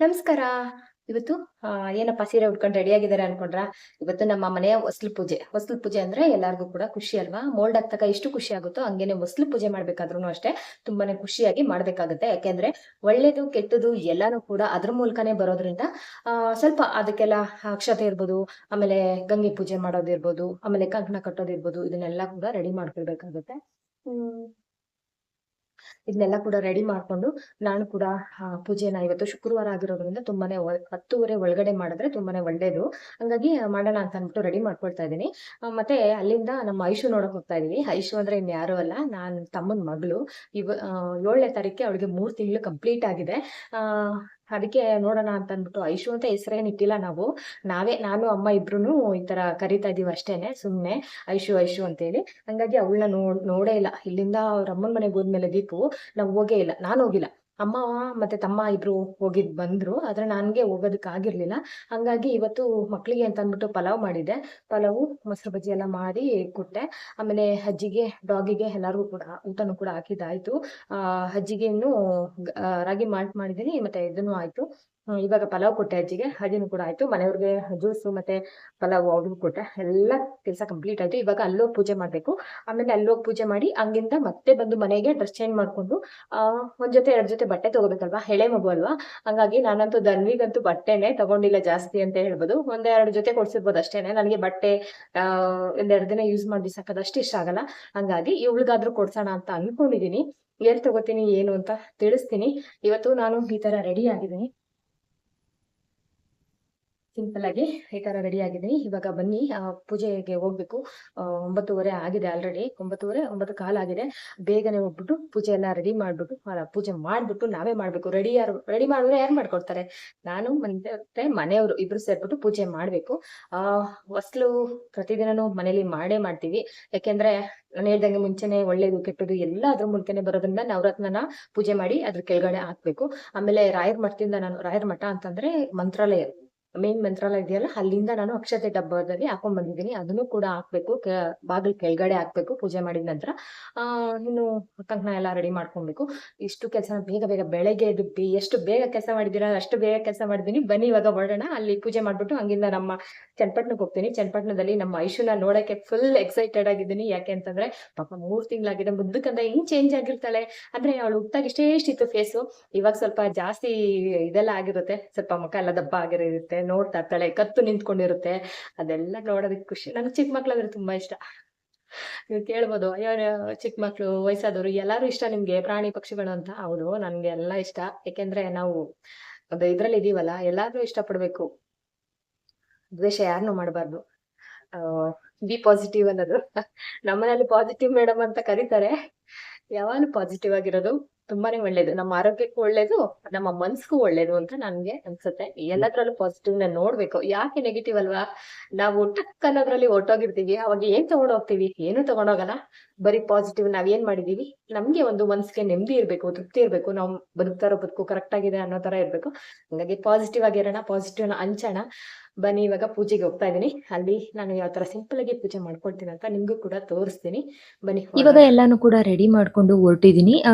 ನಮಸ್ಕಾರ. ಇವತ್ತು ಏನಪ್ಪ ಸೀರೆ ಉಟ್ಕೊಂಡು ರೆಡಿ ಆಗಿದ್ದಾರೆ ಅನ್ಕೊಂಡ್ರ? ಇವತ್ತು ನಮ್ಮ ಮನೆಯ ಹೊಸ್ಲು ಪೂಜೆ. ಹೊಸ್ಲು ಪೂಜೆ ಅಂದ್ರೆ ಎಲ್ಲಾರ್ಗೂ ಕೂಡ ಖುಷಿ ಅಲ್ವಾ? ಮೋಲ್ಡ್ ಆಗ್ತಕ್ಕ ಎಷ್ಟು ಖುಷಿ ಆಗುತ್ತೋ, ಹಂಗೇನೆ ಹೊಸ್ಲು ಪೂಜೆ ಮಾಡ್ಬೇಕಾದ್ರೂ ಅಷ್ಟೇ ತುಂಬಾನೇ ಖುಷಿಯಾಗಿ ಮಾಡ್ಬೇಕಾಗುತ್ತೆ. ಯಾಕೆಂದ್ರೆ ಒಳ್ಳೇದು, ಕೆಟ್ಟದು ಎಲ್ಲಾನು ಕೂಡ ಅದ್ರ ಮೂಲಕನೇ ಬರೋದ್ರಿಂದ ಸ್ವಲ್ಪ ಅದಕ್ಕೆಲ್ಲ ಅಕ್ಷತೆ ಇರ್ಬೋದು, ಆಮೇಲೆ ಗಂಗೆ ಪೂಜೆ ಮಾಡೋದಿರ್ಬೋದು, ಆಮೇಲೆ ಕಂಕಣ ಕಟ್ಟೋದಿರ್ಬೋದು, ಇದನ್ನೆಲ್ಲ ಕೂಡ ರೆಡಿ ಮಾಡ್ಕೊಳ್ಬೇಕಾಗುತ್ತೆ. ಹ್ಮ್. ಇದನ್ನೆಲ್ಲ ಕೂಡ ರೆಡಿ ಮಾಡ್ಕೊಂಡು ನಾನು ಕೂಡ ಪೂಜೆನ ಇವತ್ತು ಶುಕ್ರವಾರ ಆಗಿರೋದ್ರಿಂದ ತುಂಬಾನೇ ಹತ್ತುವರೆ ಒಳಗಡೆ ಮಾಡಿದ್ರೆ ತುಂಬಾನೇ ಒಳ್ಳೇದು. ಹಂಗಾಗಿ ಮಾಡೋಣ ಅಂತ ಅಂದ್ಬಿಟ್ಟು ರೆಡಿ ಮಾಡ್ಕೊಳ್ತಾ ಇದ್ದೀನಿ. ಮತ್ತೆ ಅಲ್ಲಿಂದ ನಮ್ಮ ಐಶು ನೋಡಕ್ ಹೋಗ್ತಾ ಇದೀವಿ ಐಶು ಅಂದ್ರೆ ಇನ್ಯಾರು ಅಲ್ಲ, ನಾನ್ ತಮ್ಮನ ಮಗಳು. ಇವ ಏಳನೇ ತಾರೀಕಿಗೆ ಅವಳಿಗೆ ಮೂರ್ ತಿಂಗಳು ಕಂಪ್ಲೀಟ್ ಆಗಿದೆ. ಅದಕ್ಕೆ ನೋಡೋಣ ಅಂತ ಅಂದ್ಬಿಟ್ಟು ಐಶು ಅಂತ ಹೆಸರೇನು ಇಟ್ಟಿಲ್ಲ ನಾವು. ನಾವೇ, ನಾನು, ಅಮ್ಮ ಇಬ್ರು ಈ ತರ ಕರಿತಾ ಇದೀವಿ ಅಷ್ಟೇನೆ, ಸುಮ್ನೆ, ಐಶು ಐಶು ಅಂತೇಳಿ. ಹಂಗಾಗಿ ಅವಳನ್ನ ನೋಡೇ ಇಲ್ಲ. ಇಲ್ಲಿಂದ ಅವ್ರ ಅಮ್ಮನ ಮನೆಗೆ ಹೋದ್ಮೇಲೆ ದೀಪು, ನಾವು ಹೋಗೇ ಇಲ್ಲ. ನಾನು ಹೋಗಿಲ್ಲ. ಅಮ್ಮ ಮತ್ತೆ ತಮ್ಮ ಇಬ್ರು ಹೋಗಿದ್ ಬಂದ್ರು, ಆದ್ರೆ ನನ್ಗೆ ಹೋಗೋದಕ್ಕೆ ಆಗಿರ್ಲಿಲ್ಲ. ಹಂಗಾಗಿ ಇವತ್ತು ಮಕ್ಳಿಗೆ ಅಂತ ಅಂದ್ಬಿಟ್ಟು ಪಲಾವ್ ಮಾಡಿದೆ. ಪಲಾವು, ಮೊಸರು ಬಜ್ಜಿ ಎಲ್ಲ ಮಾಡಿ ಕೊಟ್ಟೆ. ಆಮೇಲೆ ಅಜ್ಜಿಗೆ, ಡಾಗಿಗೆ ಎಲ್ಲರಿಗೂ ಕೂಡ ಊಟನೂ ಕೂಡ ಹಾಕಿದ್ದಾಯ್ತು. ಆ ಇನ್ನು ರಾಗಿ ಮಾಲ್ಟ್ ಮಾಡಿದಿನಿ ಮತ್ತೆ ಇದನ್ನು ಆಯ್ತು. ಇವಾಗ ಪಲಾವ್ ಕೊಟ್ಟೆ ಅಜ್ಜಿಗೆ. ಅಜ್ಜಿನೂ ಕೂಡ ಆಯ್ತು. ಮನೆಯವ್ರಿಗೆ ಜ್ಯೂಸು ಮತ್ತೆ ಪಲಾವ್ ಅವ್ರಿಗೂ ಕೊಟ್ಟೆ. ಎಲ್ಲ ಕೆಲಸ ಕಂಪ್ಲೀಟ್ ಆಯ್ತು. ಇವಾಗ ಅಲ್ಲೋಗಿ ಪೂಜೆ ಮಾಡ್ಬೇಕು. ಆಮೇಲೆ ಅಲ್ಲೋಗಿ ಪೂಜೆ ಮಾಡಿ ಹಂಗಿಂದ ಮತ್ತೆ ಬಂದು ಮನೆಗೆ ಡ್ರೆಸ್ ಚೇಂಜ್ ಮಾಡ್ಕೊಂಡು, ಆ, ಒಂದ್ ಜೊತೆ, ಎರಡ್ ಜೊತೆ ಬಟ್ಟೆ ತಗೋಬೇಕಲ್ವಾ? ಹೆಳೆ ಮಗು ಅಲ್ವಾ? ಹಂಗಾಗಿ ನಾನಂತೂ ಧನ್ವಿಗಂತೂ ಬಟ್ಟೆನೆ ತಗೊಂಡಿಲ್ಲ ಜಾಸ್ತಿ ಅಂತ ಹೇಳ್ಬೋದು. ಒಂದೆರಡು ಜೊತೆ ಕೊಡ್ಸಿರ್ಬೋದು ಅಷ್ಟೇನೆ. ನನಗೆ ಬಟ್ಟೆ ಒಂದೆರಡು ದಿನ ಯೂಸ್ ಮಾಡಿ ಅಷ್ಟೇ ಇಷ್ಟ ಆಗಲ್ಲ. ಹಂಗಾಗಿ ಇವಳಿಗಾದ್ರೂ ಕೊಡ್ಸೋಣ ಅಂತ ಅನ್ಕೊಂಡಿದೀನಿ. ಏನ್ ತಗೋತೀನಿ, ಏನು ಅಂತ ತಿಳಿಸ್ತೀನಿ. ಇವತ್ತು ನಾನು ಈ ತರ ರೆಡಿ ಆಗಿದ್ದೀನಿ. ಸಿಂಪಲ್ ಆಗಿ ಈ ತರ ರೆಡಿ ಆಗಿದೆ ಇವಾಗ ಬನ್ನಿ ಪೂಜೆಗೆ ಹೋಗ್ಬೇಕು. ಒಂಬತ್ತುವರೆ ಆಗಿದೆ ಆಲ್ರೆಡಿ ಒಂಬತ್ತುವರೆ, ಒಂಬತ್ತು ಕಾಲ್ ಆಗಿದೆ. ಬೇಗನೆ ಹೋಗ್ಬಿಟ್ಟು ಪೂಜೆ ಎಲ್ಲ ರೆಡಿ ಮಾಡ್ಬಿಟ್ಟು ಪೂಜೆ ಮಾಡ್ಬಿಟ್ಟು ನಾವೇ ಮಾಡ್ಬೇಕು. ರೆಡಿ ಯಾರು ರೆಡಿ ಮಾಡಿದ್ರೆ ಯಾರು ಮಾಡ್ಕೊಡ್ತಾರೆ? ನಾನು, ಮತ್ತೆ ಮನೆಯವರು ಇಬ್ರು ಸೇರ್ಬಿಟ್ಟು ಪೂಜೆ ಮಾಡ್ಬೇಕು. ಆ, ಹೊಸ್ಲು ಪ್ರತಿದಿನನೂ ಮನೇಲಿ ಮಾಡೇ ಮಾಡ್ತೀವಿ. ಯಾಕೆಂದ್ರೆ ನಾನು ಹೇಳ್ದಂಗೆ ಮುಂಚೆನೆ ಒಳ್ಳೇದು, ಕೆಟ್ಟದು ಎಲ್ಲ ಅದ್ರ ಮುಂಚೆನೆ ಬರೋದ್ರಿಂದ ನವರತ್ನನ ಪೂಜೆ ಮಾಡಿ ಅದ್ರ ಕೆಳಗಡೆ ಹಾಕ್ಬೇಕು. ಆಮೇಲೆ ರಾಯರ್ ಮಠದಿಂದ ನಾನು, ರಾಯರ್ ಮಠ ಅಂತಂದ್ರೆ ಮಂತ್ರಾಲಯ. ಮೇನ್ ಮಂತ್ರಾಲಯ ಇದೆಯಲ್ಲ? ಅಲ್ಲಿಂದ ನಾನು ಅಕ್ಷತೆ ಡಬ್ಬದಲ್ಲಿ ಹಾಕೊಂಡ್ ಬಂದಿದ್ದೀನಿ. ಅದನ್ನು ಕೂಡ ಹಾಕ್ಬೇಕು. ಬಾಗಿಲ್ ಕೆಳಗಡೆ ಹಾಕ್ಬೇಕು. ಪೂಜೆ ಮಾಡಿದ ನಂತರ. ಇನ್ನು ಕಂಕಣ ಎಲ್ಲ ರೆಡಿ ಮಾಡ್ಕೊಬೇಕು. ಇಷ್ಟು ಕೆಲಸ ಬೇಗ ಬೇಗ ಬೆಳಗ್ಗೆ ಇದು ಎಷ್ಟು ಬೇಗ ಕೆಲಸ ಮಾಡಿದ್ದೀರಾ, ಅಷ್ಟು ಬೇಗ ಕೆಲಸ ಮಾಡಿದ್ದೀನಿ. ಬನ್ನಿ ಇವಾಗ ಹೊರಡೋಣ. ಅಲ್ಲಿ ಪೂಜೆ ಮಾಡ್ಬಿಟ್ಟು ಹಂಗಿಂದ ನಮ್ಮ ಚನ್ನಪಟ್ಟಣಕ್ಕೆ ಹೋಗ್ತೀನಿ. ಚನ್ನಪಟ್ಟಣದಲ್ಲಿ ನಮ್ಮ ಐಶುನ ನೋಡಕ್ಕೆ ಫುಲ್ ಎಕ್ಸೈಟೆಡ್ ಆಗಿದ್ದೀನಿ. ಯಾಕೆ ಅಂತಂದ್ರೆ, ಪಾಪ ಮೂರ್ ತಿಂಗಳಾಗಿದೆ. ಮುದ್ದಕ್ಕಂದ್ರೆ ಹೆಂಗ್ ಚೇಂಜ್ ಆಗಿರ್ತಾಳೆ? ಅಂದ್ರೆ ಅವಳು ಹುಟ್ಟಾಗ ಇಷ್ಟೇ ಇಷ್ಟಿತ್ತು ಫೇಸು ಇವಾಗ ಸ್ವಲ್ಪ ಜಾಸ್ತಿ ಇದೆಲ್ಲ ಆಗಿರುತ್ತೆ. ಸ್ವಲ್ಪ ಮುಖ ಎಲ್ಲ ದಪ್ಪ ಆಗಿರುತ್ತೆ. ನೋಡ್ತಾ ಇರ್ತಾಳೆ, ಕತ್ತು ನಿಂತ್ಕೊಂಡಿರುತ್ತೆ. ಅದೆಲ್ಲ ನೋಡೋದಕ್ಕೆ ಖುಷಿ. ನನಗೆ ಚಿಕ್ಕ ಮಕ್ಳಂದ್ರೆ ತುಂಬಾ ಇಷ್ಟ. ನೀವು ಕೇಳ್ಬೋದು, ಅಯ್ಯೋ, ಚಿಕ್ಕ ಮಕ್ಳು, ವಯಸ್ಸಾದವರು, ಎಲ್ಲರೂ ಇಷ್ಟ ನಿಮ್ಗೆ, ಪ್ರಾಣಿ ಪಕ್ಷಿಗಳು ಅಂತ? ಹೌದು, ನನ್ಗೆ ಎಲ್ಲ ಇಷ್ಟ. ಯಾಕೆಂದ್ರೆ ನಾವು ಅದು ಇದ್ರಲ್ಲಿ ಇದೀವಲ್ಲ ಎಲ್ಲಾರು ಇಷ್ಟ ಪಡ್ಬೇಕು ದ್ವೇಷ ಯಾರನ್ನೂ ಮಾಡಬಾರ್ದು. ಬಿ ಪಾಸಿಟಿವ್ ಅನ್ನೋದು. ನಮ್ಮನೇಲಿ ಪಾಸಿಟಿವ್ ಮೇಡಮ್ ಅಂತ ಕರೀತಾರೆ. ಯಾವಾಗಲೂ ಪಾಸಿಟಿವ್ ಆಗಿರೋದು. ತುಂಬಾನೇ ಒಳ್ಳೇದು. ನಮ್ಮ ಆರೋಗ್ಯಕ್ಕೂ ಒಳ್ಳೇದು ನಮ್ಮ ಮನ್ಸ್ಗೂ ಒಳ್ಳೇದು ಅಂತ ನನ್ಗೆ ಅನ್ಸುತ್ತೆ. ಎಲ್ಲದ್ರಲ್ಲೂ ಪಾಸಿಟಿವ್ನ ನೋಡ್ಬೇಕು. ಯಾಕೆ ನೆಗೆಟಿವ್ ಅಲ್ವಾ? ನಾವು ಟಕ್ ಅನ್ನೋದ್ರಲ್ಲಿ ಹೊರ್ಟೋಗಿರ್ತೀವಿ ಅವಾಗ ಏನ್ ತಗೊಂಡ್ ಹೋಗ್ತೀವಿ? ಏನು ತಗೊಂಡೋಗಲ್ಲ ಬರೀ ಪಾಸಿಟಿವ್ ನಾವ್ ಏನ್ ಮಾಡಿದೀವಿ? ನಮ್ಗೆ ಒಂದು ಮನ್ಸಿಗೆ ನೆಮ್ಮದಿ ಇರ್ಬೇಕು ತೃಪ್ತಿ ಇರ್ಬೇಕು. ನಾವು ಬದುಕ್ತಾರೋ ಬದುಕು ಕರೆಕ್ಟ್ ಆಗಿದೆ ಅನ್ನೋ ತರ ಇರ್ಬೇಕು. ಹಂಗಾಗಿ ಪಾಸಿಟಿವ್ ಆಗಿರೋಣ ಪಾಸಿಟಿವ್ನ ಹಂಚೋಣ. ಬನ್ನಿ ಇವಾಗ ಪೂಜೆಗೆ ಹೋಗ್ತಾ ಇದೀನಿ ಅಲ್ಲಿ ನಾನು ಯಾವ ತರ ಸಿಂಪಲ್ ಆಗಿ ಪೂಜೆ ಮಾಡ್ಕೊಳ್ತೀನಿ ಅಂತ ನಿಮ್ಗೂ ಕೂಡ ತೋರಿಸ್ತೀನಿ. ಬನ್ನಿ ಇವಾಗ ಎಲ್ಲಾನು ಕೂಡ ರೆಡಿ ಮಾಡ್ಕೊಂಡು ಹೊರಟಿದೀನಿ ಆ,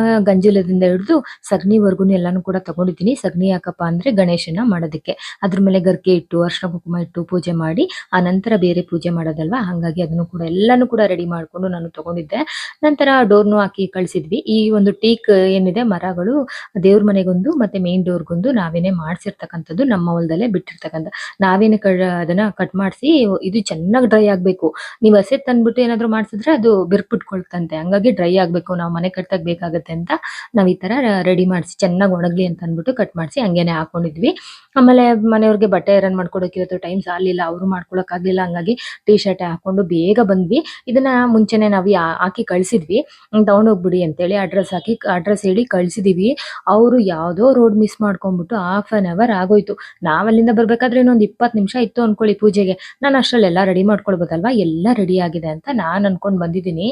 ಗಂಜಲದಿಂದ ಹಿಡಿದು ಸಗಣಿವರೆಗೂ ಎಲ್ಲಾನು ಕೂಡ ತಗೊಂಡಿದ್ದೀನಿ. ಸಗಣಿ ಯಾಕಪ್ಪ ಅಂದ್ರೆ ಗಣೇಶನ ಮಾಡೋದಕ್ಕೆ. ಅದ್ರ ಮೇಲೆ ಗರ್ಕೆ ಇಟ್ಟು, ಅರ್ಶನ ಕುಂಕುಮ ಇಟ್ಟು ಪೂಜೆ ಮಾಡಿ, ಆ ನಂತರ ಬೇರೆ ಪೂಜೆ ಮಾಡೋದಲ್ವಾ? ಹಂಗಾಗಿ ಅದನ್ನು ಕೂಡ ಎಲ್ಲಾನು ಕೂಡ ರೆಡಿ ಮಾಡ್ಕೊಂಡು ನಾನು ತಗೊಂಡಿದ್ದೆ. ನಂತರ ಡೋರ್ನು ಹಾಕಿ ಕಳಿಸಿದ್ವಿ. ಈ ಒಂದು ಟೀಕ್ ಏನಿದೆ, ಮರಗಳು ದೇವ್ರ ಮನೆಗೊಂದು ಮತ್ತೆ ಮೇನ್ ಡೋರ್ಗೊಂದು ನಾವೇನೆ ಮಾಡಿಸಿರ್ತಕ್ಕಂಥದ್ದು ನಮ್ಮ ಹೊಲದಲ್ಲೇ ಬಿಟ್ಟಿರ್ತಕ್ಕಂಥ. ನಾವೇನೆ ಕ ಅದನ್ನ ಕಟ್ ಮಾಡಿಸಿ, ಇದು ಚೆನ್ನಾಗಿ ಡ್ರೈ ಆಗ್ಬೇಕು. ನೀವು ಹಸೆ ತಂದ್ಬಿಟ್ಟು ಏನಾದ್ರು ಮಾಡ್ಸಿದ್ರೆ ಅದು ಬಿರ್ಪಿಟ್ಕೊಳ್ತಂತೆ. ಹಂಗಾಗಿ ಡ್ರೈ ಆಗ್ಬೇಕು. ನಾವು ಮನೆ ಕಟ್ಟಕ್ಕೆ ಬೇಕಾಗತ್ತೆ ಅಂತ ನಾವ್ ಈ ತರ ರೆಡಿ ಮಾಡ್ಸಿ ಚೆನ್ನಾಗಿ ಒಣಗ್ಲಿ ಅಂತ ಅಂದ್ಬಿಟ್ಟು ಕಟ್ ಮಾಡ್ಸಿ ಹಂಗೇನೆ ಹಾಕೊಂಡಿದ್ವಿ. ಆಮೇಲೆ ಮನೆಯವ್ರಿಗೆ ಬಟ್ಟೆ ಐರನ್ ಮಾಡ್ಕೊಡಕ್ಕೆ ಇವತ್ತು ಟೈಮ್ ಸಾಲಿಲ್ಲ, ಅವರು ಮಾಡ್ಕೊಳಕ್ ಆಗ್ಲಿಲ್ಲ, ಹಂಗಾಗಿ ಟಿ ಶರ್ಟ್ ಹಾಕೊಂಡು ಬೇಗ ಬಂದ್ವಿ. ಇದನ್ನ ಮುಂಚೆನೆ ನಾವು ಹಾಕಿ ಕಳ್ಸಿದ್ವಿ. ಹೋಗ್ಬಿಡಿ ತಗೊಂಡೋಗ್ಬಿಡಿ ಅಂತೇಳಿ ಅಡ್ರೆಸ್ ಹಾಕಿ ಅಡ್ರೆಸ್ ಹೇಳಿ ಕಳ್ಸಿದೀವಿ. ಅವರು ಯಾವುದೋ ರೋಡ್ ಮಿಸ್ ಮಾಡ್ಕೊಂಡ್ಬಿಟ್ಟು ಹಾಫ್ ಅನ್ ಅವರ್ ಆಗೋಯ್ತು. ನಾವ್ ಅಲ್ಲಿಂದ ಬರ್ಬೇಕಾದ್ರೆ ಇನ್ನೊಂದು ಇಪ್ಪತ್ತು ನಿಮಿಷ ಇತ್ತು ಅನ್ಕೊಳ್ಳಿ ಪೂಜೆಗೆ. ನಾನು ಅಷ್ಟರಲ್ಲೆಲ್ಲ ರೆಡಿ ಮಾಡ್ಕೊಳ್ಬೋದಲ್ವಾ? ಎಲ್ಲ ರೆಡಿ ಆಗಿದೆ ಅಂತ ನಾನು ಅನ್ಕೊಂಡ್ ಬಂದಿದ್ದೀನಿ.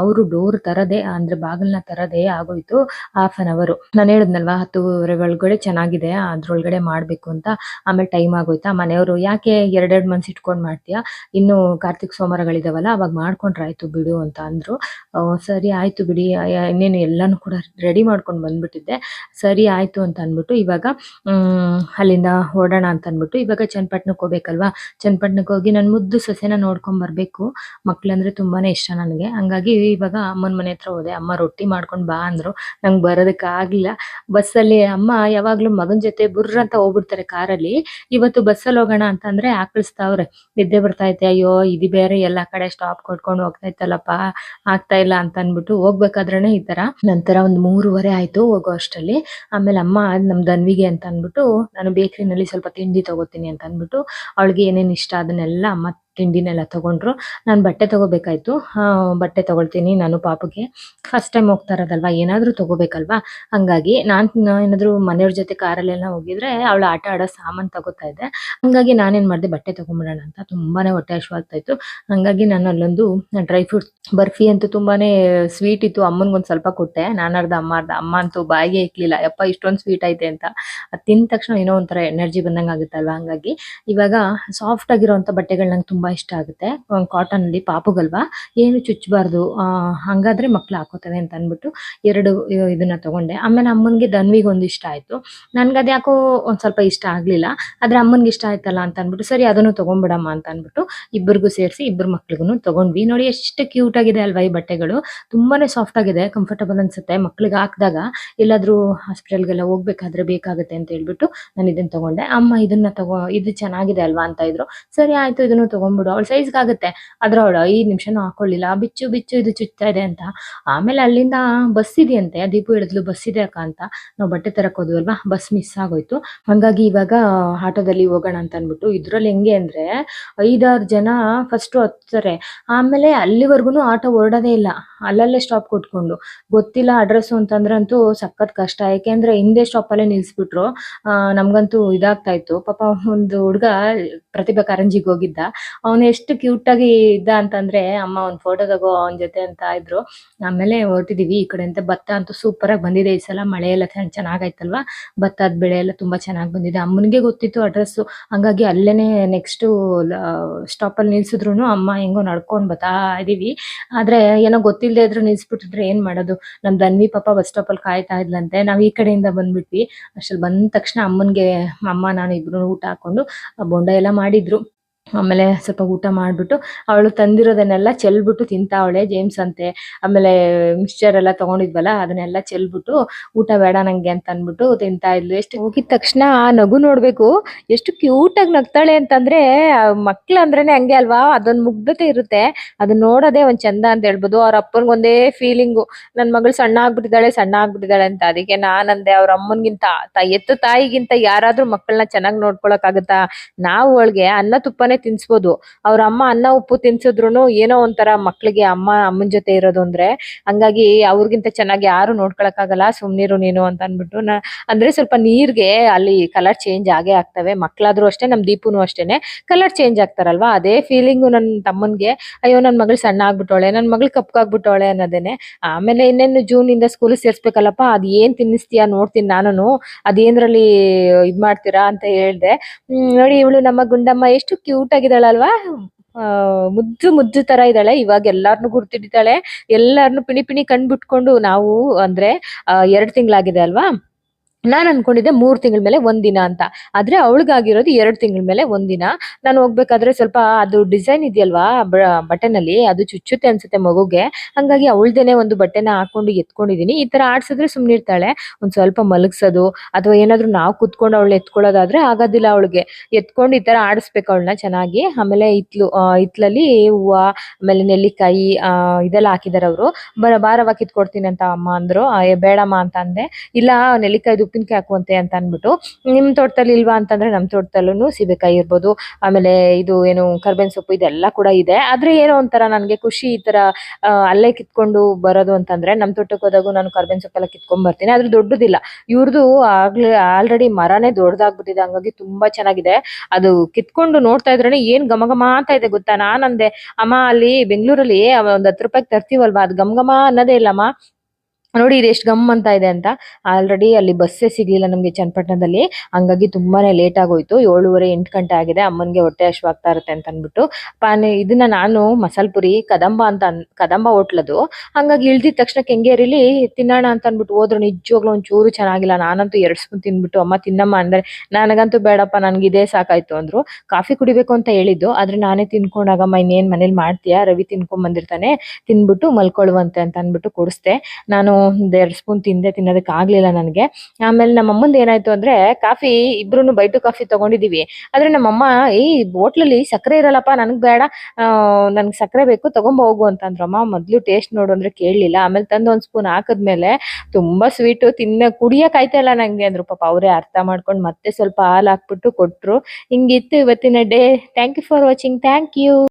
ಅವರು ಡೋರ್ ತರದೆ, ಅಂದ್ರೆ ಬಾಗಿಲ್ನ ತರದೇ ಆಗೋಯ್ತು ಹಾಫ್ ಅನ್ ಅವರು ನಾನು ಹೇಳಿದ್ನಲ್ವಾ ಹತ್ತುವರೆ ಒಳಗಡೆ ಚೆನ್ನಾಗಿದೆ, ಅದ್ರೊಳಗಡೆ ಮಾಡ್ಬೇಕು. ಅಂತ ಆಮೇಲೆ ಟೈಮ್ ಆಗೋಯ್ತಾ? ಮನೆಯವರು ಯಾಕೆ ಎರಡೆರಡು ಮನ್ಸ್ ಇಟ್ಕೊಂಡು ಮಾಡ್ತೀಯಾ? ಇನ್ನು ಕಾರ್ತಿಕ್ ಸೋಮವಾರಗಳಿದಾವಲ್ಲ, ಅವಾಗ ಮಾಡ್ಕೊಂಡ್ರಾಯ್ತು ಬಿಡು ಅಂತ ಅಂದ್ರು. ಸರಿ ಆಯ್ತು ಬಿಡಿ. ಇನ್ನೇನು ಎಲ್ಲಾನು ಕೂಡ ರೆಡಿ ಮಾಡ್ಕೊಂಡು ಬಂದ್ಬಿಟ್ಟಿದ್ದೆ. ಸರಿ ಆಯ್ತು ಅಂತ ಅಂದ್ಬಿಟ್ಟು ಇವಾಗ ಅಲ್ಲಿಂದ ಹೊರಡೋಣ ಅಂತ ಅಂದ್ಬಿಟ್ಟು ಇವಾಗ ಚನ್ನಪಟ್ಟಣಕ್ಕೆ ಹೋಗ್ಬೇಕಲ್ವಾ? ಚನ್ನಪಟ್ಟಣಕ್ಕೆ ಹೋಗಿ ನನ್ನ ಮುದ್ದು ಸೊಸೆನ ನೋಡ್ಕೊಂಡ್ ಬರ್ಬೇಕು. ಮಕ್ಳಂದ್ರೆ ತುಂಬಾನೇ ಇಷ್ಟ ನನಗೆ. ಹಂಗಾಗಿ ಇವಾಗ ಅಮ್ಮನ ಮನೆ ಹತ್ರ ಹೋದೆ. ಅಮ್ಮ ರೊಟ್ಟಿ ಮಾಡ್ಕೊಂಡ್ ಬಾ ಅಂದ್ರು. ನಂಗೆ ಬರೋದಕ್ಕೆ ಆಗ್ಲಿಲ್ಲ ಬಸ್ಸಲ್ಲಿ ಅಮ್ಮ ಯಾವಾಗ್ಲೂ ಮಗನ ಜೊತೆ ಬುರ್ರ ಅಂತ ಹೋಗ್ಬಿಡ್ತಾರೆ. ಕಾರಲ್ಲಿ, ಇವತ್ತು ಬಸ್ಸಲ್ಲಿ ಹೋಗೋಣ ಅಂತಂದ್ರೆ ಆಕಳಿಸ್ತಾವ್ರೆ ನಿದ್ದೆ ಬರ್ತಾ ಐತೆ. ಅಯ್ಯೋ, ಇದು ಬೇರೆ ಎಲ್ಲಾ ಕಡೆ ಸ್ಟಾಪ್ ಕೊಟ್ಕೊಂಡು ಹೋಗ್ತಾ ಇತ್ತಲ್ಲಪ್ಪ. ಆಗ್ತಾ ಇಲ್ಲ ಅಂತ ಅನ್ಬಿಟ್ಟು ಹೋಗ್ಬೇಕಾದ್ರೇನೆ ಈ ತರ. ನಂತರ ಒಂದ್ ಮೂರುವರೆ ಆಯ್ತು ಹೋಗೋ ಅಷ್ಟರಲ್ಲಿ. ಆಮೇಲೆ ಅಮ್ಮ, ನಮ್ ದನ್ವಿಗೆ ಅಂತ ಅನ್ಬಿಟ್ಟು ನಾನು ಬೇಕರಿನಲ್ಲಿ ಸ್ವಲ್ಪ ತಿಂಡಿ ತಗೋತೀನಿ ಅಂತ ಅನ್ಬಿಟ್ಟು ಅವಳಿಗೆ ಏನೇನ್ ಇಷ್ಟ ಅದನ್ನೆಲ್ಲ ಅಮ್ಮ ತಿಂಡಿನೆಲ್ಲ ತಗೊಂಡ್ರು. ನಾನು ಬಟ್ಟೆ ತಗೋಬೇಕಾಯ್ತು. ಬಟ್ಟೆ ತಗೊಳ್ತೀನಿ ನಾನು ಪಾಪಗೆ. ಫಸ್ಟ್ ಟೈಮ್ ಹೋಗ್ತಾ ಇರೋದಲ್ವಾ? ಏನಾದ್ರೂ ತಗೋಬೇಕಲ್ವಾ? ಹಂಗಾಗಿ ನಾನ್ ಏನಾದ್ರು ಮನೆಯವ್ರ ಜೊತೆ ಕಾರಲ್ಲೆಲ್ಲ ಹೋಗಿದ್ರೆ ಅವಳು ಆಟ ಆಡೋ ಸಾಮಾನ್ ತಗೋತಾ ಇದ್ದೆ. ಹಂಗಾಗಿ ನಾನೇನ್ ಮಾಡ್ದೆ, ಬಟ್ಟೆ ತಗೊಂಬಿಡೋಣ ಅಂತ ತುಂಬಾನೇ ಹೊಟ್ಟೆ ಹಶ್ವಾಗ್ತಾ ಇತ್ತು ಹಂಗಾಗಿ ನಾನು ಅಲ್ಲೊಂದು ಡ್ರೈ ಫ್ರೂಟ್ ಬರ್ಫಿ ಅಂತೂ ತುಂಬಾನೇ ಸ್ವೀಟ್ ಇತ್ತು. ಅಮ್ಮನ್ಗೊಂದು ಸ್ವಲ್ಪ ಕೊಟ್ಟೆ. ನಾನು ಅರ್ಧ, ಅಮ್ಮ ಅರ್ಧ, ಅಮ್ಮ ಅಂತೂ ಬಾಯಿಗೆ ಇಕ್ಲಿಲ್ಲ. ಯಪ್ಪ, ಇಷ್ಟೊಂದು ಸ್ವೀಟ್ ಐತೆ ಅಂತ. ಅದ್ ತಿಂದ ತಕ್ಷಣ ಏನೋ ಒಂಥರ ಎನರ್ಜಿ ಬಂದಂಗ ಆಗುತ್ತಲ್ವಾ ಹಂಗಾಗಿ ಇವಾಗ ಸಾಫ್ಟ್ ಆಗಿರೋಂಥ ಬಟ್ಟೆಗಳು ನಂಗೆ ತುಂಬಾ ಇಷ್ಟ ಆಗುತ್ತೆ. ಕಾಟನ್ ಅಲ್ಲಿ ಪಾಪುಗಲ್ವಾ? ಏನು ಚುಚ್ಚಬಾರ್ದು ಹಂಗಾದ್ರೆ ಮಕ್ಳು ಹಾಕೋತವೆ ಅಂತ ಅನ್ಬಿಟ್ಟು ಎರಡು ಇದನ್ನ ತಗೊಂಡೆ. ಆಮೇಲೆ ಅಮ್ಮನ್ಗೆ ದನ್ವಿಗೆ ಒಂದು ಇಷ್ಟ ಆಯ್ತು. ನನ್ಗೆ ಅದ್ಯಾಕೋ ಒಂದ್ ಸ್ವಲ್ಪ ಇಷ್ಟ ಆಗ್ಲಿಲ್ಲ. ಆದ್ರೆ ಅಮ್ಮನ್ಗೆ ಇಷ್ಟ ಆಯ್ತಲ್ಲ ಅಂತ ಅನ್ಬಿಟ್ಟು ಸರಿ ಅದನ್ನು ತಗೊಂಡ್ಬಿಡಮ್ಮ ಅಂತ ಅನ್ಬಿಟ್ಟು ಇಬ್ಬರಿಗೂ ಸೇರಿಸಿ ಇಬ್ಬರು ಮಕ್ಳಿಗೂ ತಗೊಂಡ್ವಿ. ನೋಡಿ ಎಷ್ಟು ಕ್ಯೂಟ್ ಆಗಿದೆ ಅಲ್ವಾ ಈ ಬಟ್ಟೆಗಳು. ತುಂಬಾನೇ ಸಾಫ್ಟ್ ಆಗಿದೆ ಕಂಫರ್ಟಬಲ್ ಅನ್ಸುತ್ತೆ. ಮಕ್ಳಿಗೆ ಹಾಕಿದಾಗ ಎಲ್ಲಾದ್ರೂ ಹಾಸ್ಪಿಟಲ್ಗೆಲ್ಲ ಹೋಗ್ಬೇಕಾದ್ರೆ ಬೇಕಾಗುತ್ತೆ ಅಂತ ಹೇಳ್ಬಿಟ್ಟು ನಾನು ಇದನ್ನ ತಗೊಂಡೆ. ಅಮ್ಮ ಇದನ್ನ ತಗೋ, ಇದು ಚೆನ್ನಾಗಿದೆ ಅಲ್ವಾ ಅಂತ ಇದ್ರು. ಸರಿ ಆಯ್ತು, ಇದನ್ನು ತಗೊಂಡ್ಬಿಡು. ಅವಳ ಸೈಜ್ಗೆ ಆಗುತ್ತೆ. ಆದ್ರೆ ಅವಳು ಐದು ನಿಮಿಷನೂ ಹಾಕೊಳ್ಳಿಲ್ಲ. ಬಿಚ್ಚು ಬಿಚ್ಚು ಇದು ಚುಚ್ತಾ ಇದೆ ಅಂತ. ಆಮೇಲೆ ಅಲ್ಲಿಂದ ಬಸ್ ಇದೆಯಂತೆ. ದೀಪು ಹೇಳಿದ್ಲು ಬಸ್ ಇದೆ ಅಕ್ಕ ಅಂತ. ನಾವು ಬಟ್ಟೆ ತರಕ್ ಹೋದ್ವಲ್ವಾ? ಬಸ್ ಮಿಸ್ ಆಗೋಯ್ತು. ಹಂಗಾಗಿ ಇವಾಗ ಆಟೋದಲ್ಲಿ ಹೋಗೋಣ ಅಂತ ಅಂದ್ಬಿಟ್ಟು ಇದ್ರಲ್ಲಿ ಹೆಂಗೆ ಅಂದ್ರೆ ಐದಾರು ಜನ ಫಸ್ಟ್ ಹತ್ತಾರೆ. ಆಮೇಲೆ ಅಲ್ಲಿವರೆಗೂ ಆಟೋ ಹೊರಡೋದೇ ಇಲ್ಲ. ಅಲ್ಲಲ್ಲೇ ಸ್ಟಾಪ್ ಕೊಟ್ಕೊಂಡು. ಗೊತ್ತಿಲ್ಲ ಅಡ್ರೆಸ್ ಅಂತಂದ್ರೆ ಅಂತೂ ಸಖತ್ ಕಷ್ಟ. ಯಾಕೆಂದ್ರೆ ಹಿಂದೆ ಸ್ಟಾಪ್ ಅಲ್ಲೇ ನಿಲ್ಸ್ಬಿಟ್ರು. ನಮ್ಗಂತೂ ಇದಾಗ್ತಾ ಇತ್ತು. ಪಾಪ ಒಂದು ಹುಡುಗ ಪ್ರತಿಭಾ ಕಾರಂಜಿಗೆ ಹೋಗಿದ್ದ. ಅವನು ಎಷ್ಟು ಕ್ಯೂಟ್ ಆಗಿ ಇದ್ದ ಅಂತಂದ್ರೆ, ಅಮ್ಮ ಅವ್ನ್ ಫೋಟೋ ತಗೋ ಅವನ ಜೊತೆ ಅಂತ ಇದ್ರು. ಆಮೇಲೆ ಹೊರಟಿದೀವಿ, ಈ ಕಡೆ ಅಂತ ಭತ್ತ ಅಂತೂ ಸೂಪರ್ ಆಗಿ ಬಂದಿದೆ. ಈ ಸಲ ಮಳೆ ಎಲ್ಲ ಚೆನ್ನ- ಚೆನ್ನಾಗಾಯ್ತಲ್ವಾ? ಭತ್ತದ ಬೆಳೆ ಎಲ್ಲ ತುಂಬಾ ಚೆನ್ನಾಗಿ ಬಂದಿದೆ. ಅಮ್ಮನಿಗೆ ಗೊತ್ತಿತ್ತು ಅಡ್ರೆಸ್ ಹಂಗಾಗಿ ಅಲ್ಲೇನೆ ನೆಕ್ಸ್ಟ್ ಸ್ಟಾಪ್ ಅಲ್ಲಿ ನಿಲ್ಸಿದ್ರು ಅಮ್ಮ ಹೆಂಗೋ ನಡ್ಕೊಂಡ್ ಬತ್ತಾ ಇದೀವಿ. ಆದ್ರೆ ಏನೋ ಗೊತ್ತಿಲ್ಲದೆ ಇದ್ರು ನಿಲ್ಸ್ಬಿಟ್ಟಿದ್ರೆ ಏನ್ ಮಾಡೋದು? ನಮ್ ದನ್ವಿ ಪಾಪ ಬಸ್ ಸ್ಟಾಪ್ ಅಲ್ಲಿ ಕಾಯ್ತಾ ಇದ್ಲಂತೆ. ನಾವ್ ಈ ಕಡೆಯಿಂದ ಬಂದ್ಬಿಟ್ವಿ. ಅಷ್ಟಲ್ಲಿ ಬಂದ ತಕ್ಷಣ ಅಮ್ಮನ್ಗೆ, ಅಮ್ಮ, ನಾನು ಇಬ್ರು ಊಟ ಹಾಕೊಂಡು ಬೋಂಡ ಎಲ್ಲ ಮಾಡಿದ್ರು. ಆಮೇಲೆ ಸ್ವಲ್ಪ ಊಟ ಮಾಡ್ಬಿಟ್ಟು ಅವಳು ತಂದಿರೋದನ್ನೆಲ್ಲ ಚೆಲ್ಬಿಟ್ಟು ತಿಂತಾವಳೆ ಜೇಮ್ಸ್ ಅಂತೆ. ಆಮೇಲೆ ಮಿಕ್ಸ್ಚರ್ ಎಲ್ಲ ತಗೊಂಡಿದ್ವಲ್ಲ, ಅದನ್ನೆಲ್ಲ ಚೆಲ್ಬಿಟ್ಟು ಊಟ ಬೇಡ ನಂಗೆ ಅಂತ ಅಂದ್ಬಿಟ್ಟು ತಿಂತಾ ಇದ್ಲು. ಎಷ್ಟು ಹೋಗಿದ ತಕ್ಷಣ ಆ ನಗು ನೋಡ್ಬೇಕು, ಎಷ್ಟು ಕ್ಯೂಟ್ ಆಗಿ ನಗ್ತಾಳೆ ಅಂತಂದ್ರೆ ಮಕ್ಳು ಅಂದ್ರೇನೆ ಹಂಗೆ ಅಲ್ವಾ? ಅದೊಂದ್ ಮುಗ್ಧತೆ ಇರುತ್ತೆ. ಅದನ್ನ ನೋಡೋದೇ ಒಂದ್ ಚಂದ ಅಂತ ಹೇಳ್ಬೋದು. ಅವ್ರ ಅಪ್ಪನ್ಗೊಂದೇ ಫೀಲಿಂಗು ನನ್ ಮಗಳು ಸಣ್ಣ ಆಗ್ಬಿಟ್ಟಿದ್ದಾಳೆ ಸಣ್ಣ ಆಗ್ಬಿಟ್ಟಿದ್ದಾಳೆ ಅಂತ. ಅದಕ್ಕೆ ನಾನಂದೆ ಅವ್ರ ಅಮ್ಮನ್ಗಿಂತ ಎತ್ತು ತಾಯಿಗಿಂತ ಯಾರಾದ್ರೂ ಮಕ್ಕಳನ್ನ ಚೆನ್ನಾಗಿ ನೋಡ್ಕೊಳಕ್ ಆಗುತ್ತಾ ನಾವು ಅವಳಿಗೆ ಅನ್ನ ತುಪ್ಪನೇ ತಿನ್ಸ್ಬೋದು. ಅವ್ರ ಅಮ್ಮ ಅನ್ನ, ಉಪ್ಪು ತಿನ್ಸಿದ್ರು ಏನೋ ಒಂಥರ ಮಕ್ಳಿಗೆ ಅಮ್ಮ, ಅಮ್ಮನ ಜೊತೆ ಇರೋದು ಅಂದ್ರೆ ಹಂಗಾಗಿ ಅವ್ರಿಗಿಂತ ಚೆನ್ನಾಗಿ ಯಾರು ನೋಡ್ಕೊಳಕ್ ಆಗಲ್ಲ ಸುಮ್ನಿರು ನೀನು ಅಂತ ಅನ್ಬಿಟ್ಟು ನಾ, ಅಂದ್ರೆ ಸ್ವಲ್ಪ ನೀರ್ಗೆ ಅಲ್ಲಿ ಕಲರ್ ಚೇಂಜ್ ಆಗೇ ಆಗ್ತವೆ. ಮಕ್ಳಾದ್ರೂ ಅಷ್ಟೇ, ನಮ್ ದೀಪುನು ಅಷ್ಟೇನೆ. ಕಲರ್ ಚೇಂಜ್ ಆಗ್ತಾರಲ್ವಾ? ಅದೇ ಫೀಲಿಂಗು ನನ್ನ ತಮ್ಮನ್ಗೆ, ಅಯ್ಯೋ, ನನ್ ಮಗಳು ಸಣ್ಣ ಆಗ್ಬಿಟ್ಟವಳೆ, ನನ್ ಮಗಳು ಕಪ್ಕಾಗ್ಬಿಟ್ಟವಳೆ ಅನ್ನೋದೇನೆ. ಆಮೇಲೆ ಇನ್ನೇನು ಜೂನ್ ಇಂದ ಸ್ಕೂಲ್ ಸೇರ್ಸ್ಬೇಕಲ್ಲಪ್ಪ, ಅದ್ ಏನ್ ತಿನ್ನಿಸ್ತೀಯಾ? ನೋಡ್ತೀನಿ ನಾನು ಅದೇನ್ರಲ್ಲಿ ಇದ್ ಮಾಡ್ತೀರಾ? ಅಂತ ಹೇಳ್ದೆ. ನೋಡಿ ಇವಳು ನಮ್ಮ ಗುಂಡಮ್ಮ, ಎಷ್ಟು ಕ್ಯೂಟ್ ಆಗಿದಾಳಲ್ವಾ ಆ, ಮುದ್ದು ಮುದ್ದು ತರ ಇದ್ದಾಳೆ. ಇವಾಗ ಎಲ್ಲಾರ್ನು ಗುರ್ತಿಡಿತಾಳೆ ಎಲ್ಲಾರ್ನು ಪಿಣಿ ಪಿಣಿ ಕಣ್ ಬಿಟ್ಕೊಂಡು ನಾವು ಅಂದ್ರೆ ಎರಡ್ ತಿಂಗಳಾಗಿದೆ ಅಲ್ವಾ? ನಾನ್ ಅನ್ಕೊಂಡಿದ್ದೆ ಮೂರ್ ತಿಂಗಳ ಮೇಲೆ ಒಂದ್ ದಿನ ಅಂತ. ಆದ್ರೆ ಅವಳಿಗಾಗಿರೋದು ಎರಡ್ ತಿಂಗಳ ಮೇಲೆ ಒಂದಿನ ದಿನ. ನಾನು ಹೋಗ್ಬೇಕಾದ್ರೆ ಸ್ವಲ್ಪ ಅದು ಡಿಸೈನ್ ಇದೆಯಲ್ವಾ ಬಟನ್ ಅಲ್ಲಿ ಅದು ಚುಚ್ಚುತ್ತೆ ಅನ್ಸುತ್ತೆ ಮಗುಗೆ. ಹಂಗಾಗಿ ಅವಳ್ದೇನೆ ಒಂದು ಬಟ್ಟೆನ ಹಾಕೊಂಡು ಎತ್ಕೊಂಡಿದೀನಿ. ಈ ತರ ಆಡ್ಸಿದ್ರೆ ಸುಮ್ನಿರ್ತಾಳೆ ಒಂದ್ ಸ್ವಲ್ಪ ಮಲಗಿಸೋದು ಅಥವಾ ಏನಾದ್ರು ನಾವು ಕುತ್ಕೊಂಡು ಅವಳು ಎತ್ಕೊಳ್ಳೋದಾದ್ರೆ ಆಗೋದಿಲ್ಲ ಅವಳಿಗೆ. ಎತ್ಕೊಂಡು ಈ ತರ ಆಡಿಸ್ಬೇಕು ಅವಳನ್ನ ಚೆನ್ನಾಗಿ. ಆಮೇಲೆ ಇತ್ಲು ಇತ್ಲಲ್ಲಿ ಹೂವು, ಆಮೇಲೆ ನೆಲ್ಲಿಕಾಯಿ ಇದೆಲ್ಲ ಹಾಕಿದಾರೆ ಅವರು. ಬರ ಭಾರವಾಗಿ ಕಿತ್ಕೊಡ್ತೀನಿ ಅಂತ ಅಮ್ಮ ಅಂದ್ರು. ಬೇಡಮ್ಮ ಅಂತ ಅಂದೆ. ಇಲ್ಲ, ನೆಲ್ಲಿಕಾಯ್ದು ಉಪ್ಪಿನಕಾಯಿ ಹಾಕುವಂತೆ ಅಂತ ಅಂದ್ಬಿಟ್ಟು, ನಿಮ್ ತೋಟದಲ್ಲಿ ಇಲ್ವಾ ಅಂತಂದ್ರೆ ನಮ್ ತೋಟದಲ್ಲೂ ಸೀಬೆಕಾಯಿ ಇರ್ಬೋದು, ಆಮೇಲೆ ಇದು ಏನು ಕರ್ಬೇವಿನ ಸೊಪ್ಪು ಇದೆಲ್ಲ ಕೂಡ ಇದೆ. ಆದ್ರೆ ಏನೋ ಒಂಥರ ನನಗೆ ಖುಷಿ ಈ ತರ ಅಲ್ಲೇ ಕಿತ್ಕೊಂಡು ಬರೋದು ಅಂತಂದ್ರೆ ನಮ್ ತೋಟಕ್ಕೆ ಹೋದಾಗ ನಾನು ಕರ್ಬೇವಿನ ಸೊಪ್ಪೆಲ್ಲ ಕಿತ್ಕೊಂಡ್ ಬರ್ತೀನಿ. ಆದ್ರೆ ದೊಡ್ಡದಿಲ್ಲ. ಇವ್ರದು ಆಗ್ಲೇ ಆಲ್ರೆಡಿ ಮರನೇ ದೊಡ್ಡದಾಗ್ಬಿಟ್ಟಿದೆ ಹಂಗಾಗಿ ತುಂಬಾ ಚೆನ್ನಾಗಿದೆ. ಅದು ಕಿತ್ಕೊಂಡು ನೋಡ್ತಾ ಇದ್ರೆ ಏನ್ ಘಮ ಅಂತ ಇದೆ ಗೊತ್ತಾ? ನಾನಂದೆ, ಅಮ್ಮ, ಅಲ್ಲಿ ಬೆಂಗಳೂರಲ್ಲಿ ಒಂದ್ ಹತ್ತು ರೂಪಾಯಿಗೆ ತರ್ತೀವಲ್ವಾ? ಅದು ಗಮಗಮ ಘಮ ಅನ್ನೋದೇ ಇಲ್ಲಮ್ಮ. ನೋಡಿ, ಇದು ಎಷ್ಟು ಗಮ್ ಅಂತ ಇದೆ ಅಂತ. ಆಲ್ರೆಡಿ ಅಲ್ಲಿ ಬಸ್ಸೇ ಸಿಗ್ಲಿಲ್ಲ ನಮಗೆ ಚನ್ನಪಟ್ಟಣದಲ್ಲಿ. ಹಂಗಾಗಿ ತುಂಬಾನೇ ಲೇಟ್ ಆಗೋಯ್ತು. ಏಳುವರೆ, ಎಂಟು ಗಂಟೆ ಆಗಿದೆ. ಅಮ್ಮನಿಗೆ ಹೊಟ್ಟೆ ಹಶ್ವಾಗ್ತಾ ಇರುತ್ತೆ ಅಂತ ಅಂದ್ಬಿಟ್ಟು ಪಾನಿ, ಇದನ್ನ ನಾನು ಮಸಾಲ್ ಪುರಿ ಕದಂಬ ಅಂತ ಕದಂಬ ಹೋಟ್ಲದು. ಹಂಗಾಗಿ ಇಳ್ದಿದ ತಕ್ಷಣ ಕೆಂಗೇರಿಲಿ ತಿನ್ನೋಣ ಅಂತ ಅಂದ್ಬಿಟ್ಟು ಹೋದ್ರು. ನಿಜವಾಗ್ಲೂ ಒಂಚೂರು ಚೆನ್ನಾಗಿಲ್ಲ. ನಾನಂತೂ ಎರಡು ಸ್ಪೂನ್ ತಿನ್ಬಿಟ್ಟು, ಅಮ್ಮ, ತಿನ್ನಮ್ಮ. ಅಂದ್ರೆ, ನನಗಂತೂ ಬೇಡಪ್ಪ, ನನ್ಗೆ ಇದೇ ಸಾಕಾಯ್ತು. ಅಂದ್ರು. ಕಾಫಿ ಕುಡಿಬೇಕು ಅಂತ ಹೇಳಿದ್ದು. ಆದ್ರೆ ನಾನೇ ತಿನ್ಕೊಂಡಾಗಮ್ಮ, ಇನ್ನೇನ್ ಮನೇಲಿ ಮಾಡ್ತೀಯಾ? ರವಿ ತಿನ್ಕೊಂಡ್ ಬಂದಿರ್ತಾನೆ ತಿನ್ಬಿಟ್ಟು ಮಲ್ಕೊಳ್ಳುವಂತೆ ಅಂತ ಅಂದ್ಬಿಟ್ಟು ಕೊಡಿಸ್ದೆ. ನಾನು ಎರಡ್ ಸ್ಪೂನ್ ತಿಂದೆ ತಿನ್ನೋದಕ್ಕೆ ಆಗ್ಲಿಲ್ಲ ನನಗೆ. ಆಮೇಲೆ ನಮ್ಮ ಅಮ್ಮಂದು ಏನಾಯ್ತು ಅಂದ್ರೆ ಕಾಫಿ ಇಬ್ರು ಬೈಟು ಕಾಫಿ ತಗೊಂಡಿದೀವಿ. ಆದ್ರೆ ನಮ್ಮಮ್ಮ ಈ ಹೋಟ್ಲಲ್ಲಿ ಸಕ್ಕರೆ ಇರಲ್ಲಪ್ಪ, ನನಗೆ ಬೇಡ. ನನ್ಗೆ ಸಕ್ಕರೆ ಬೇಕು, ತಗೊಂಬ ಹೋಗು ಅಂತ ಅಂದ್ರಮ್ಮ ಮೊದ್ಲು ಟೇಸ್ಟ್ ನೋಡು ಅಂದ್ರೆ ಕೇಳಲಿಲ್ಲ. ಆಮೇಲೆ ತಂದು ಒಂದ್ ಸ್ಪೂನ್ ಹಾಕದ್ಮೇಲೆ ತುಂಬಾ ಸ್ವೀಟು ತಿನ್ನ, ಕುಡಿಯಕ್ ಆಯ್ತಾ ಇಲ್ಲ ನಂಗೆ ಅಂದ್ರು. ಪಾಪ ಅವರೇ ಅರ್ಥ ಮಾಡ್ಕೊಂಡು ಮತ್ತೆ ಸ್ವಲ್ಪ ಹಾಲು ಹಾಕ್ಬಿಟ್ಟು ಕೊಟ್ರು. ಹಿಂಗಿತ್ತು ಇವತ್ತಿನ day. Thank you for watching thank you